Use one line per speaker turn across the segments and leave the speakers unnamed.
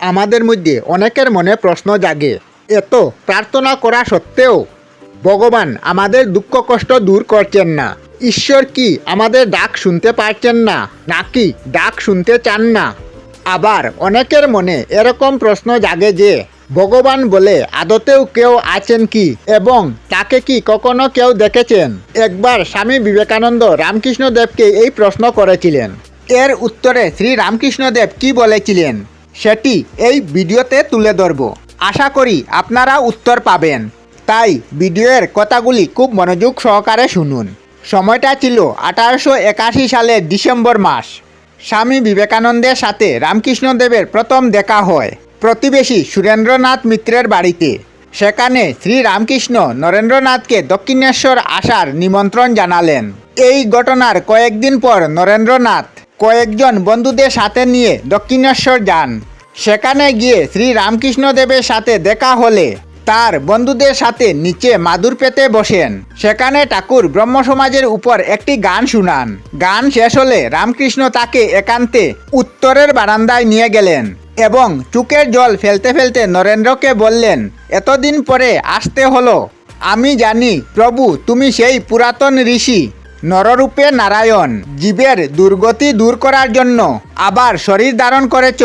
আমাদের মধ্যে অনেকের মনে প্রশ্ন জাগে, এত প্রার্থনা করা সত্ত্বেও ভগবান আমাদের দুঃখ কষ্ট দূর করছেন না। ঈশ্বর কি আমাদের ডাক শুনতে পারছেন না, নাকি ডাক শুনতে চান না? আবার অনেকের মনে এরকম প্রশ্ন জাগে যে, ভগবান বলে আদতেও কেউ আছেন কি এবং তাকে কি কখনো কেউ দেখেছেন? একবার স্বামী বিবেকানন্দ রামকৃষ্ণদেবকে এই প্রশ্ন করেছিলেন। এর উত্তরে শ্রী রামকৃষ্ণদেব কি বলেছিলেন? সেটি এই ভিডিওতে তুলে ধরব। আশা করি আপনারা উত্তর পাবেন। তাই ভিডিওর কথাগুলি খুব মনোযোগ সহকারে শুনুন। সময়টা ছিল আঠারোশো একাশি সালের ডিসেম্বর মাস। স্বামী বিবেকানন্দের সাথে রামকৃষ্ণদেবের প্রথম দেখা হয় প্রতিবেশী সুরেন্দ্রনাথ মিত্রের বাড়িতে। সেখানে শ্রী রামকৃষ্ণ নরেন্দ্রনাথকে দক্ষিণেশ্বর আসার নিমন্ত্রণ জানালেন। এই ঘটনার কয়েকদিন পর নরেন্দ্রনাথ কয়েকজন বন্ধুদের সাথে নিয়ে দক্ষিণেশ্বর যান। সেখানে গিয়ে শ্রী রামকৃষ্ণদেবের সাথে দেখা হলে তার বন্ধুদের সাথে নিচে মাদুর পেতে বসেন। সেখানে ঠাকুর ব্রহ্ম সমাজের উপর একটি গান শুনান। গান শেষ হলে রামকৃষ্ণ তাকে একান্তে উত্তরের বারান্দায় নিয়ে গেলেন এবং চুকের জল ফেলতে ফেলতে নরেন্দ্রকে বললেন, এতদিন পরে আসতে হলো। আমি জানি, প্রভু, তুমি সেই পুরাতন ঋষি। নররূপে নারায়ণ, জীবের দুর্গতি দূর করার জন্য আবার শরীর ধারণ করেছ।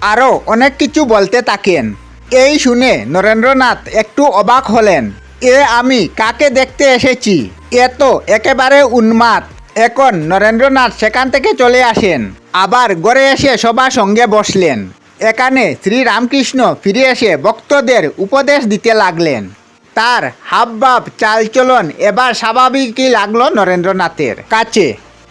আরও অনেক কিছু বলতে থাকেন। এই শুনে নরেন্দ্রনাথ একটু অবাক হলেন। এ আমি কাকে দেখতে এসেছি? এ তো একেবারে উন্মাদ। এখন নরেন্দ্রনাথ সেখান থেকে চলে আসেন। আবার গড়ে এসে সবার সঙ্গে বসলেন। এখানে শ্রী রামকৃষ্ণ ফিরে এসে ভক্তদের উপদেশ দিতে লাগলেন। তার হাবভাব চালচলন এবার স্বাভাবিকই লাগল নরেন্দ্রনাথের কাছে।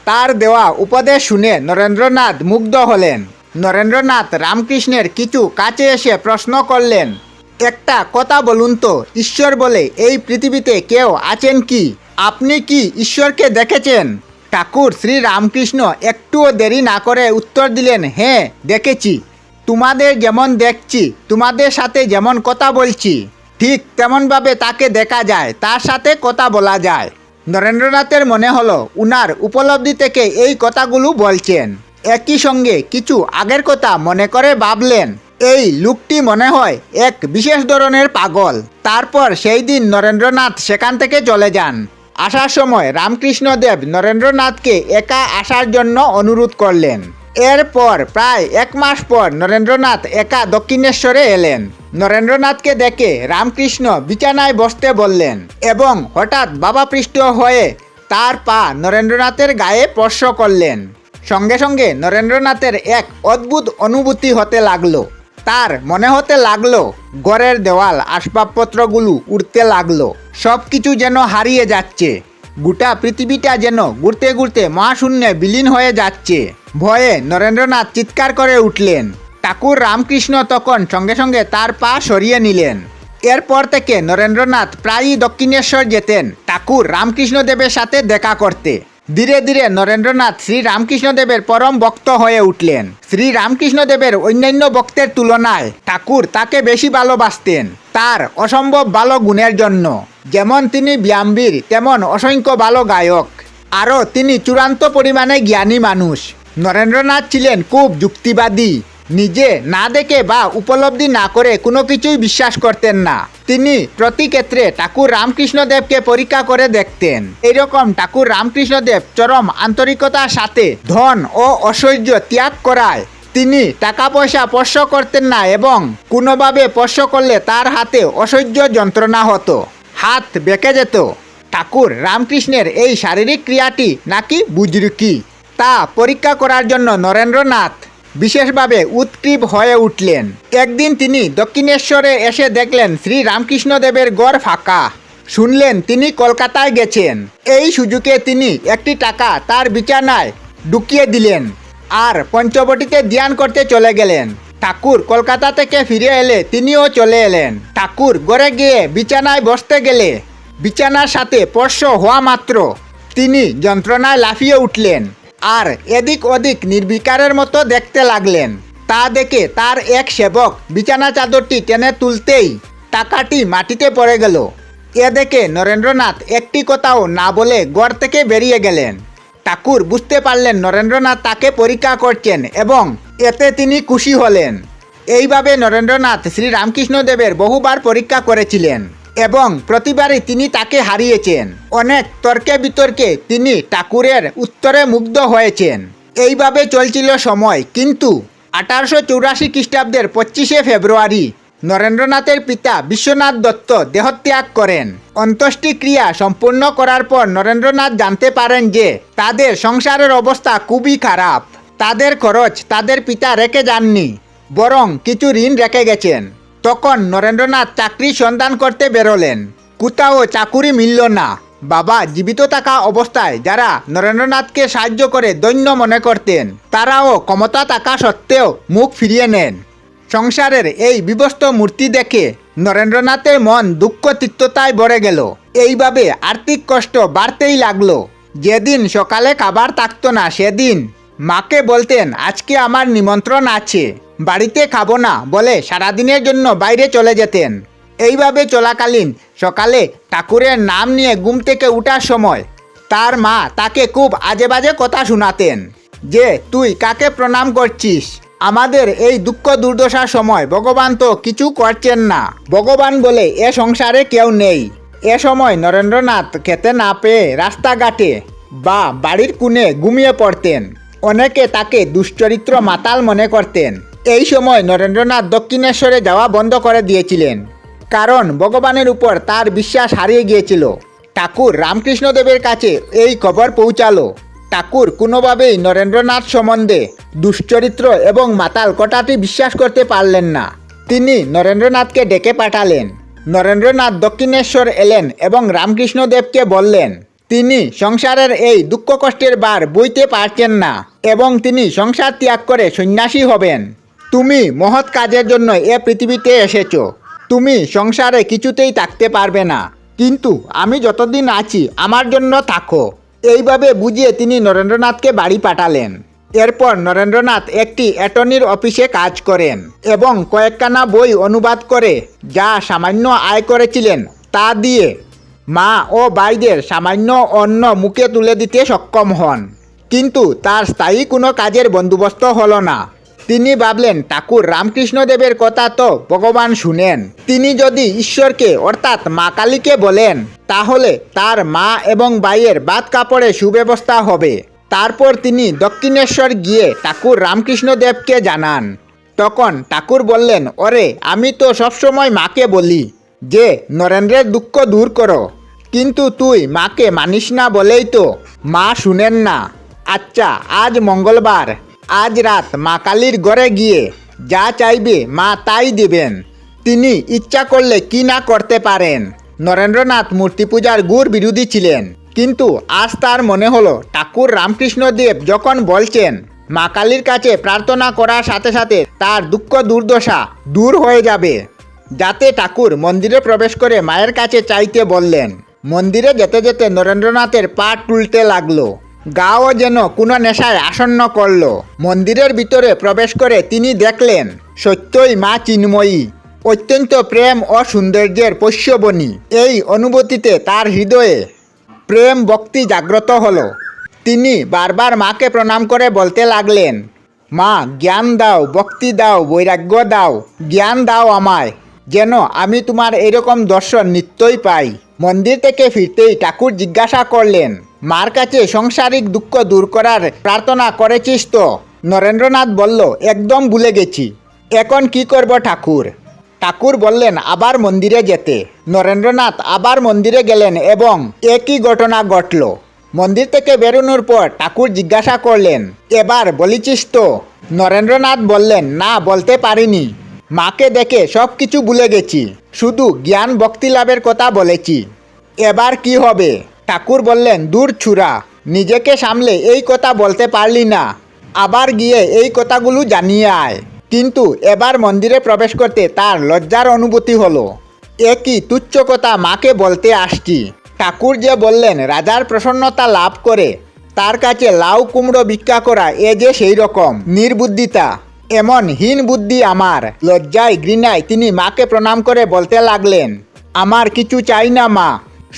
তার দেওয়া উপদেশ শুনে নরেন্দ্রনাথ মুগ্ধ হলেন। নরেন্দ্রনাথ রামকৃষ্ণের কিছু কাছে এসে প্রশ্ন করলেন, একটা কথা বলুন তো, ঈশ্বর বলে এই পৃথিবীতে কেউ আছেন কি? আপনি কি ঈশ্বরকে দেখেছেন? ঠাকুর শ্রী রামকৃষ্ণ একটুও দেরি না করে উত্তর দিলেন হ্যাঁ দেখেছি। তোমাদের যেমন দেখছি, তোমাদের সাথে যেমন কথা বলছি। ঠিক তেমনভাবে তাকে দেখা যায়, তার সাথে কথা বলা যায়। নরেন্দ্রনাথের মনে হলো, উনার উপলব্ধি থেকে এই কথাগুলো বলছেন। একই সঙ্গে কিছু আগের কথা মনে করে ভাবলেন, এই লোকটি মনে হয় এক বিশেষ ধরনের পাগল। তারপর সেই দিন নরেন্দ্রনাথ সেখান থেকে চলে যান। আসার সময় রামকৃষ্ণদেব নরেন্দ্রনাথকে একা আসার জন্য অনুরোধ করলেন। এরপর প্রায় এক মাস পর নরেন্দ্রনাথ একা দক্ষিণেশ্বরে এলেন। নরেন্দ্রনাথকে দেখে রামকৃষ্ণ বিছানায় বসতে বললেন এবং হঠাৎ বাবা পৃষ্ঠ হয়ে তার পা নরেন্দ্রনাথের গায়ে স্পর্শ করলেন। সঙ্গে সঙ্গে নরেন্দ্রনাথের এক অদ্ভুত অনুভূতি হতে লাগল। তার মনে হতে লাগল, ঘরের দেওয়াল, আসবাবপত্রগুলো উড়তে লাগল। সব কিছু যেন হারিয়ে যাচ্ছে। গোটা পৃথিবীটা যেন ঘুরতে ঘুরতে মহাশূন্যে বিলীন হয়ে যাচ্ছে। ভয়ে নরেন্দ্রনাথ চিৎকার করে উঠলেন। ঠাকুর রামকৃষ্ণ তখন সঙ্গে সঙ্গে তার পা সরিয়ে নিলেন। এরপর থেকে নরেন্দ্রনাথ প্রায়ই দক্ষিণেশ্বর যেতেন ঠাকুর রামকৃষ্ণদেবের সাথে দেখা করতে। ধীরে ধীরে নরেন্দ্রনাথ শ্রী রামকৃষ্ণদেবের পরম ভক্ত হয়ে উঠলেন। শ্রী রামকৃষ্ণদেবের অন্যান্য ভক্তের তুলনায় ঠাকুর তাকে বেশি ভালোবাসতেন তার অসম্ভব ভালো গুণের জন্য। যেমন তিনি ব্যায়ামবীর, তেমন অসংখ্য ভালো গায়ক। আরও তিনি চূড়ান্ত পরিমাণে জ্ঞানী মানুষ। নরেন্দ্রনাথ ছিলেন খুব যুক্তিবাদী। নিজে না দেখে বা উপলব্ধি না করে কোনো কিছুই বিশ্বাস করতেন না। তিনি প্রতি ক্ষেত্রে ঠাকুর রামকৃষ্ণদেবকে পরীক্ষা করে দেখতেন। এইরকম ঠাকুর রামকৃষ্ণদেব চরম আন্তরিকতার সাথে ধন ও ঐশ্বর্য ত্যাগ করায় তিনি টাকা পয়সা স্পর্শ করতেন না এবং কোনোভাবে স্পর্শ করলে তার হাতে অসহ্য যন্ত্রণা হতো। হাত বেঁকে যেত। ঠাকুর রামকৃষ্ণের এই শারীরিক ক্রিয়াটি নাকি বুজরুকি? তা পরীক্ষা করার জন্য নরেন্দ্রনাথ বিশেষভাবে উৎক্রীব হয়ে উঠলেন। একদিন তিনি দক্ষিণেশ্বরে এসে দেখলেন শ্রী রামকৃষ্ণদেবের গড় ফাঁকা। শুনলেন তিনি কলকাতায় গেছেন। এই সুযোগে তিনি একটি টাকা তার বিছানায় ঢুকিয়ে দিলেন আর পঞ্চবটিতে ধ্যান করতে চলে গেলেন। ঠাকুর কলকাতা থেকে ফিরে এলে তিনিও চলে এলেন। ঠাকুর গড়ে গিয়ে বিছানায় বসতে গেলে বিছানার সাথে স্পর্শ হওয়া মাত্র। তিনি যন্ত্রণায় লাফিয়ে উঠলেন। আর এদিক ওদিক নির্বিকারের মতো দেখতে লাগলেন। তা দেখে তার এক সেবক বিছানা চাদরটি টেনে তুলতেই টাকাটি মাটিতে পড়ে গেল। এ দেখে নরেন্দ্রনাথ একটি কথাও না বলে গড় থেকে বেরিয়ে গেলেন। ঠাকুর বুঝতে পারলেন নরেন্দ্রনাথ তাকে পরীক্ষা করছেন এবং এতে তিনি খুশি হলেন। এইভাবে নরেন্দ্রনাথ শ্রী রামকৃষ্ণদেবের বহুবার পরীক্ষা করেছিলেন। এবং প্রতিবারই তিনি তাকে হারিয়েছেন। অনেক তর্কে বিতর্কে তিনি ঠাকুরের উত্তরে মুগ্ধ হয়েছেন। এইভাবে চলছিল সময়, কিন্তু আঠারোশো চৌরাশি খ্রিস্টাব্দের পঁচিশে ফেব্রুয়ারি নরেন্দ্রনাথের পিতা বিশ্বনাথ দত্ত দেহত্যাগ করেন। অন্ত্যেষ্টি ক্রিয়া সম্পূর্ণ করার পর নরেন্দ্রনাথ জানতে পারেন যে তাদের সংসারের অবস্থা খুবই খারাপ। তাদের খরচ তাদের পিতা রেখে যাননি, বরং কিছু ঋণ রেখে গেছেন। তখন নরেন্দ্রনাথ চাকরির সন্ধান করতে বেরোলেন। কোথাও চাকুরি মিলল না। বাবা জীবিত থাকা অবস্থায় যারা নরেন্দ্রনাথকে সাহায্য করে দৈন্য মনে করতেন, তারাও ক্ষমতা থাকা সত্ত্বেও মুখ ফিরিয়ে নেন। সংসারের এই বিবস্ত মূর্তি দেখে নরেন্দ্রনাথের মন দুঃখ তিক্ততায় ভরে গেল। এইভাবে আর্থিক কষ্ট বাড়তেই লাগল। যেদিন সকালে খাবার থাকতো না, সেদিন মাকে বলতেন, আজকে আমার নিমন্ত্রণ আছে। বাড়িতে খাব না বলে সারাদিনের জন্য বাইরে চলে যেতেন। এইভাবে চলাকালীন সকালে ঠাকুরের নাম নিয়ে ঘুম থেকে উঠার সময় তার মা তাকে খুব আজে বাজে কথা শোনাতেন যে, তুই কাকে প্রণাম করছিস? আমাদের এই দুঃখ দুর্দশার সময় ভগবান তো কিছু করছেন না। ভগবান বলে, এ সংসারে কেউ নেই। এ সময় নরেন্দ্রনাথ খেতে না পেয়ে রাস্তাঘাটে বা বাড়ির কোণে ঘুমিয়ে পড়তেন। অনেকে তাকে দুশ্চরিত্র মাতাল মনে করতেন। এই সময় নরেন্দ্রনাথ দক্ষিণেশ্বরে যাওয়া বন্ধ করে দিয়েছিলেন। কারণ ভগবানের উপর তার বিশ্বাস হারিয়ে গিয়েছিল। ঠাকুর রামকৃষ্ণদেবের কাছে এই খবর পৌঁছালো। ঠাকুর কোনোভাবেই নরেন্দ্রনাথ সম্বন্ধে দুশ্চরিত্র এবং মাতাল কটাটি বিশ্বাস করতে পারলেন না। তিনি নরেন্দ্রনাথকে ডেকে পাঠালেন। নরেন্দ্রনাথ দক্ষিণেশ্বর এলেন এবং রামকৃষ্ণদেবকে বললেন, তিনি সংসারের এই দুঃখ কষ্টের বার বইতে পারছেন না এবং তিনি সংসার ত্যাগ করে সন্ন্যাসী হবেন। তুমি মহৎ কাজের জন্য এ পৃথিবীতে এসেছ। তুমি সংসারে কিছুতেই থাকতে পারবে না। কিন্তু আমি যতদিন আছি, আমার জন্য থাকো। এইভাবে বুঝিয়ে তিনি নরেন্দ্রনাথকে বাড়ি পাঠালেন। এরপর নরেন্দ্রনাথ একটি অ্যাটর্নির অফিসে কাজ করেন এবং কয়েকখানা বই অনুবাদ করে যা সামান্য আয় করেছিলেন, তা দিয়ে মা ও ভাইদের সামান্য অন্ন মুখে তুলে দিতে সক্ষম হন। কিন্তু তার স্থায়ী কোনো কাজের বন্দোবস্ত হলো না। তিনি ভাবলেন, ঠাকুর রামকৃষ্ণদেবের কথা তো ভগবান শুনেন। তিনি যদি ঈশ্বরকে, অর্থাৎ মা কালীকে বলেন, তাহলে তার মা এবং ভাইয়ের বাদ কাপড়ে সুব্যবস্থা হবে। তারপর তিনি দক্ষিণেশ্বর গিয়ে ঠাকুর রামকৃষ্ণদেবকে জানান। তখন ঠাকুর বললেন, ওরে, আমি তো সবসময় মাকে বলি যে, নরেন্দ্রের দুঃখ দূর করো। কিন্তু তুই মাকে মানিস না বলেই তো মা শুনেন না। আচ্ছা আজ মঙ্গলবার। আজ রাত মা কালীর ঘরে গিয়ে যা চাইবে মা তাই দেবেন। তিনি ইচ্ছা করলে কি না করতে পারেন। নরেন্দ্রনাথ মূর্তি পূজার গুড় বিরোধী ছিলেন। কিন্তু আজ তার মনে হলো, ঠাকুর রামকৃষ্ণদেব যখন বলছেন, মা কালীর কাছে প্রার্থনা করার সাথে সাথে তার দুঃখ দুর্দশা দূর হয়ে যাবে। যাতে ঠাকুর মন্দিরে প্রবেশ করে মায়ের কাছে চাইতে বললেন। মন্দিরে যেতে যেতে নরেন্দ্রনাথের পা টুলতে লাগল। গাও যেন কোনো নেশায় আসন্ন করল। মন্দিরের ভিতরে প্রবেশ করে তিনি দেখলেন, সত্যই মা চিন্ময়ী, অত্যন্ত প্রেম ও সৌন্দর্যের পোষ্যবনী। এই অনুভূতিতে তার হৃদয়ে প্রেম ভক্তি জাগ্রত হলো। তিনি বারবার মাকে প্রণাম করে বলতে লাগলেন, মা, জ্ঞান দাও, ভক্তি দাও, বৈরাগ্য দাও, জ্ঞান দাও আমায়, যেন আমি তোমার এরকম দর্শন নিত্যই পাই। মন্দির থেকে ফিরতেই ঠাকুর জিজ্ঞাসা করলেন মার কাছে সংসারিক দুঃখ দূর করার প্রার্থনা করেছিস তো? নরেন্দ্রনাথ বলল, একদম ভুলে গেছি। এখন কি করব ঠাকুর? ঠাকুর বললেন, আবার মন্দিরে যেতে। নরেন্দ্রনাথ আবার মন্দিরে গেলেন এবং একই ঘটনা ঘটল। মন্দির থেকে বেরোনোর পর ঠাকুর জিজ্ঞাসা করলেন, এবার বলিছিস তো? নরেন্দ্রনাথ বললেন, না, বলতে পারিনি। মাকে দেখে সব কিছু ভুলে গেছি। শুধু জ্ঞান ভক্তি লাভের কথা বলেছি। এবার কি হবে? ঠাকুর বললেন, দূর ছুরা, নিজেকে সামলে এই কথা বলতে পারলি না। আবার গিয়ে এই কথাগুলো জানিয়ে আয়। কিন্তু এবার মন্দিরে প্রবেশ করতে তার লজ্জার অনুভূতি হলো। একই তুচ্ছ কথা মাকে বলতে আসছি? ঠাকুর যে বললেন, রাজার প্রসন্নতা লাভ করে, তার কাছে লাউ কুমড়ো ভিক্ষা করা এ যে সেই রকম, নির্বুদ্ধিতা। এমন হীন বুদ্ধি আমার, লজ্জায় ঘৃণায় তিনি মাকে প্রণাম করে বলতে লাগলেন, আমার কিছু চাই না মা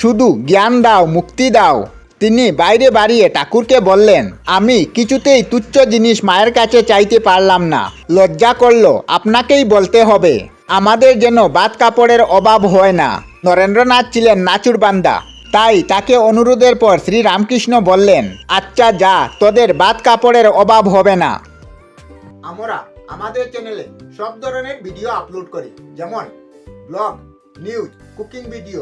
শুধু জ্ঞান দাও, মুক্তি দাও। তিনি বাইরে বাড়িয়ে ঠাকুরকে বললেন, আমি কিছুতেই তুচ্ছ জিনিস মায়ের কাছে চাইতে পারলাম না। লজ্জা করল, আপনাকেই বলতে হবে। আমাদের যেন বাত কাপড়ের অভাব হয় না। নরেন্দ্রনাথ ছিলেন নাচুর বান্দা। তাই তাকে অনুরোধের পর শ্রী রামকৃষ্ণ বললেন আচ্ছা যা, তোদের বাত কাপড়ের অভাব হবে না। আমরা আমাদের চ্যানেলে সব ধরনের ভিডিও আপলোড করি। যেমন ব্লগ নিউজ কুকিং ভিডিও